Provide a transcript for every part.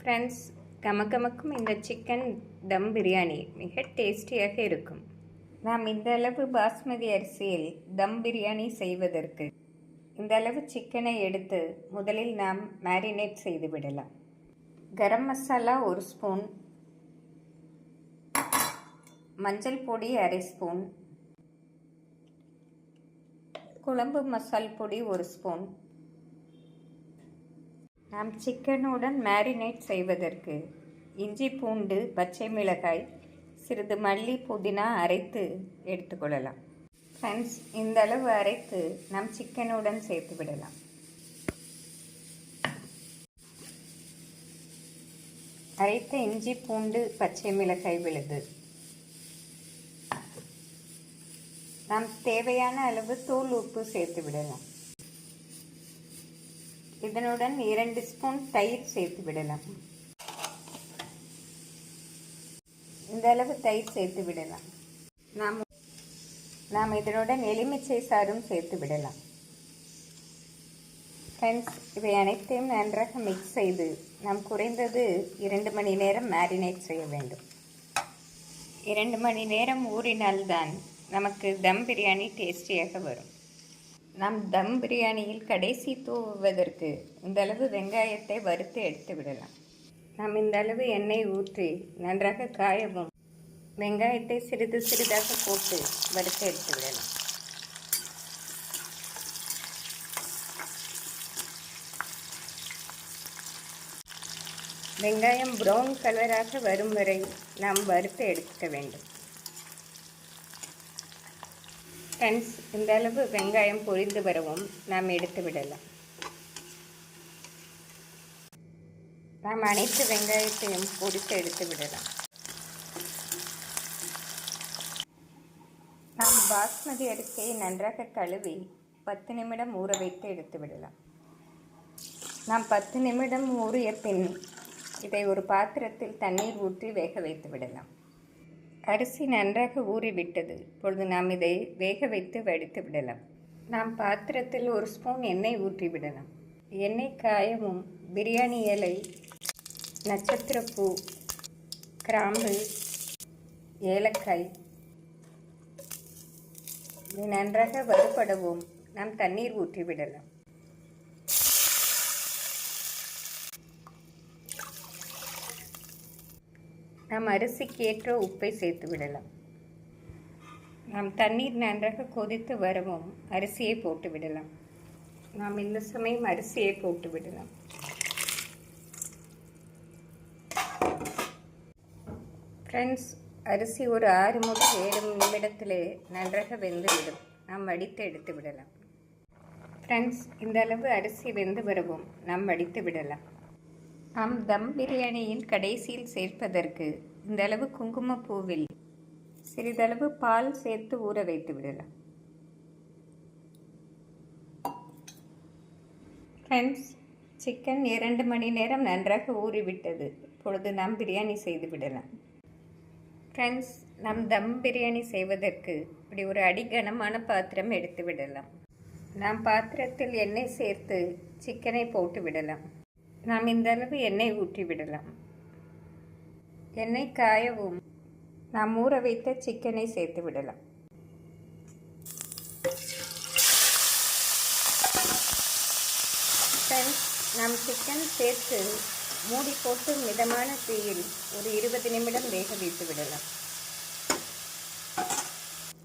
Friends கமகமக்கும் இந்த chicken தம் பிரியாணி மிக டேஸ்டியாக இருக்கும். நாம் இந்த அளவு பாஸ்மதி அரிசியில் தம் பிரியாணி செய்வதற்கு இந்த அளவு சிக்கனை எடுத்து முதலில் நாம் மேரினேட் செய்து விடலாம். கரம் மசாலா ஒரு ஸ்பூன் மஞ்சள் பொடி அரை ஸ்பூன் குழம்பு மசால் பொடி ஒரு ஸ்பூன் நாம் சிக்கனுடன் மேரினேட் செய்வதற்கு இஞ்சி பூண்டு பச்சை மிளகாய் சிறிது மல்லி புதினா அரைத்து எடுத்துக்கொள்ளலாம் ஃப்ரெண்ட்ஸ் இந்த அளவு அரைத்து நாம் சிக்கனுடன் சேர்த்து விடலாம். அரைத்த இஞ்சி பூண்டு பச்சை மிளகாய் விழுது. நாம் தேவையான அளவு தூள் உப்பு சேர்த்து விடலாம். இதனுடன் இரண்டு ஸ்பூன் தயிர் சேர்த்து விடலாம். இந்த அளவு தயிர் சேர்த்து விடலாம். நாம் நாம் இதனுடன் எலுமிச்சை சாறும் சேர்த்து விடலாம். ஃப்ரெண்ட்ஸ் இவை அனைத்தையும் நன்றாக மிக்ஸ் செய்து நாம் குறைந்தது இரண்டு மணி நேரம் மேரினேட் செய்ய வேண்டும். இரண்டு மணி நேரம் ஊறினால்தான் நமக்கு தம் பிரியாணி டேஸ்டியாக வரும். நாம் தம் பிரியாணியில் கடைசி தூவுவதற்கு இந்தளவு வெங்காயத்தை வறுத்து எடுத்து விடலாம். நாம் இந்த அளவு எண்ணெய் ஊற்றி நன்றாக காயவும் வெங்காயத்தை சிறிது சிறிதாக போட்டு வறுத்து எடுத்து விடலாம். வெங்காயம் ப்ரௌன் கலராக வரும் வரை நாம் வறுத்து எடுக்க வேண்டும். ஃப்ரெண்ட்ஸ் இந்த அளவு வெங்காயம் பொரிந்து வரவும் நாம் எடுத்து விடலாம். நாம் அனைத்து வெங்காயத்தையும் பொரித்து எடுத்து விடலாம். நாம் பாஸ்மதி அரிசியை நன்றாக கழுவி பத்து நிமிடம் ஊற வைத்து எடுத்து விடலாம். நாம் பத்து நிமிடம் ஊறிய பின் இதை ஒரு பாத்திரத்தில் தண்ணீர் ஊற்றி வேக வைத்து விடலாம். அரிசி நன்றாக ஊறிவிட்டது. இப்பொழுது நாம் இதை வேக வைத்து வடித்து விடலாம். நாம் பாத்திரத்தில் ஒரு ஸ்பூன் எண்ணெய் ஊற்றி விடலாம். எண்ணெய் காயமும் பிரியாணி இலை நட்சத்திரப்பூ கிராம்பு ஏலக்காய் இதை நன்றாக வறுபடவும் நாம் தண்ணீர் ஊற்றி விடலாம். நாம் அரிசிக்கேற்ற உப்பை சேர்த்து விடலாம். நாம் தண்ணீர் நன்றாக கொதித்து வரவும் அரிசியை போட்டு விடலாம். நாம் இந்த சமயம் அரிசியை போட்டு விடலாம். ஃப்ரெண்ட்ஸ் அரிசி ஒரு ஆறு முதல் ஏழு நிமிடத்திலே நன்றாக வெந்துவிடும். நாம் வடித்து எடுத்து விடலாம். ஃப்ரெண்ட்ஸ் இந்த அளவு அரிசி வெந்து வரவும். நாம் வடித்து விடலாம். நாம் தம் பிரியாணியில் கடைசியில் சேர்ப்பதற்கு இந்தளவு குங்குமப்பூவில் சிறிதளவு பால் சேர்த்து ஊற வைத்து விடலாம். ஃப்ரெண்ட்ஸ் சிக்கன் இரண்டு மணி நேரம் நன்றாக ஊறிவிட்டது. இப்பொழுது நாம் பிரியாணி செய்து விடலாம். ஃப்ரெண்ட்ஸ் நம் தம் பிரியாணி செய்வதற்கு இப்படி ஒரு அடிகனமான பாத்திரம் எடுத்து விடலாம். நாம் பாத்திரத்தில் எண்ணெய் சேர்த்து சிக்கனை போட்டு விடலாம். நாம் இந்த அளவு எண்ணெய் ஊற்றி விடலாம். எண்ணெய் காயவும். நாம் ஊற வைத்த சிக்கனை சேர்த்து விடலாம். ஃப்ரெண்ட்ஸ் நாம் சிக்கன் சேர்த்து மூடி போட்டு மிதமான தீயில் ஒரு இருபது நிமிடம் வேக வைத்து விடலாம்.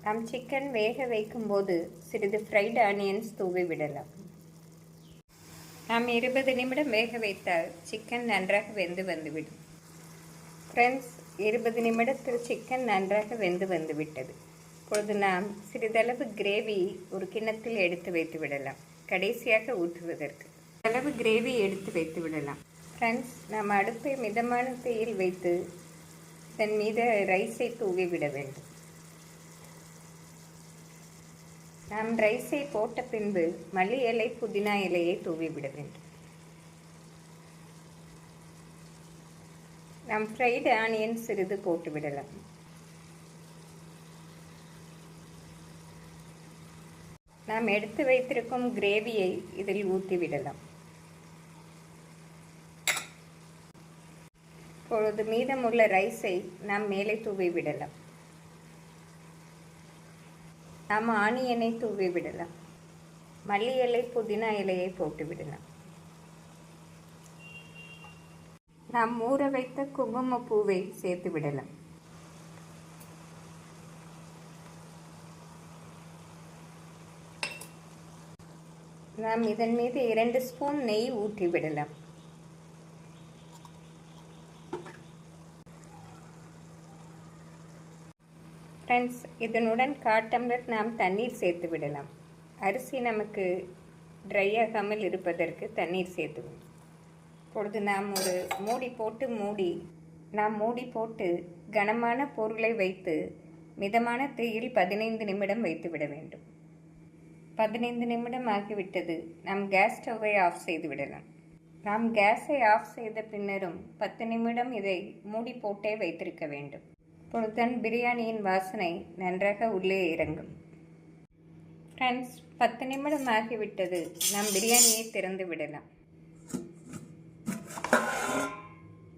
நாம் சிக்கன் வேக வைக்கும்போது சிறிது ஃப்ரைடு ஆனியன்ஸ் தூவி விடலாம். நாம் இருபது நிமிடம் வேக வைத்தால் சிக்கன் நன்றாக வெந்து வந்துவிடும். ஃப்ரெண்ட்ஸ் இருபது நிமிடத்தில் சிக்கன் நன்றாக வெந்து வந்துவிட்டது. இப்பொழுது நாம் சிறிதளவு கிரேவி ஒரு கிண்ணத்தில் எடுத்து வைத்து விடலாம். கடைசியாக ஊற்றுவதற்கு. அளவு கிரேவி எடுத்து வைத்து விடலாம். ஃப்ரெண்ட்ஸ் நாம் அடுப்பை மிதமான தீயில் வைத்து இதன் மீது ரைஸை தூவி விட வேண்டும். நாம் ரைஸை போட்ட பின்பு மல்லி இலை புதினா இலையை தூவி விட வேண்டும் நாம் ஃப்ரைடு ஆனியன் சிறிது போட்டு விடலாம் நாம் எடுத்து வைத்திருக்கும் கிரேவியை இதில் ஊற்றி விடலாம் இப்பொழுது மீதமுள்ள ரைஸை நாம் மேலே தூவி விடலாம் நாம் ஆனியனை தூவி விடலாம். மல்லி இலை புதினா இலையை போட்டு விடலாம். நாம் ஊற வைத்த குங்கும பூவை சேர்த்து விடலாம். நாம் இதன் மீது இரண்டு ஸ்பூன் நெய் ஊற்றி விடலாம். ஃப்ரெண்ட்ஸ் இதனுடன் கால் டம்ளர் நாம் தண்ணீர் சேர்த்து விடலாம். அரிசி நமக்கு ட்ரை ஆகாமல் இருப்பதற்கு தண்ணீர் சேர்த்துவோம். இப்பொழுது நாம் ஒரு மூடி போட்டு மூடி நாம் மூடி போட்டு கனமான பொருளை வைத்து மிதமான தீயில் பதினைந்து நிமிடம் வைத்து விட வேண்டும். பதினைந்து நிமிடம் ஆகிவிட்டது. நாம் கேஸ் ஸ்டவ்வை ஆஃப் செய்து விடலாம். நாம் கேஸை ஆஃப் செய்த பின்னரும் பத்து நிமிடம் இதை மூடி போட்டே வைத்திருக்க வேண்டும். அப்பொழுதுதான் பிரியாணியின் வாசனை நன்றாக உள்ளே இறங்கும். ஃப்ரெண்ட்ஸ் பத்து நிமிடம் ஆகிவிட்டது நாம் பிரியாணியை திறந்து விடலாம்.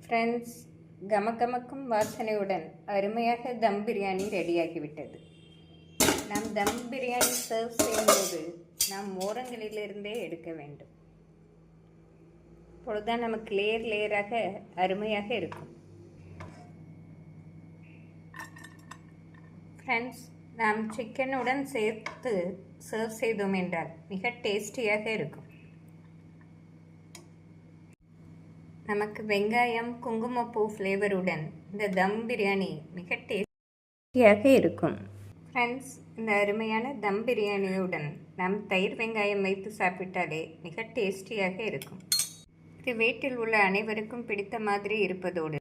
ஃப்ரெண்ட்ஸ் கமகமக்கும் வாசனையுடன் அருமையாக தம் பிரியாணி ரெடியாகிவிட்டது. நாம் தம் பிரியாணி சர்வ் செய்யும்போது நாம் ஓரங்களிலிருந்தே எடுக்க வேண்டும். அப்பொழுதுதான் நமக்கு லேயர் லேயராக அருமையாக இருக்கும். ஃப்ரெண்ட்ஸ் நாம் சிக்கனுடன் சேர்த்து சர்வ் செய்தோம் என்றால் மிக டேஸ்டியாக இருக்கும். நமக்கு வெங்காயம் குங்குமப்பூ ஃப்ளேவருடன் இந்த தம் பிரியாணி மிக டேஸ்டியாக இருக்கும். ஃப்ரெண்ட்ஸ் இந்த அருமையான தம் பிரியாணியுடன் நாம் தயிர் வெங்காயம் வைத்து சாப்பிட்டாலே மிக டேஸ்டியாக இருக்கும். இது வீட்டில் உள்ள அனைவருக்கும் பிடித்த மாதிரி இருப்பதோடு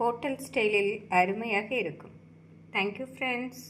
ஹோட்டல் ஸ்டைலில் அருமையாக இருக்கும். Thank you friends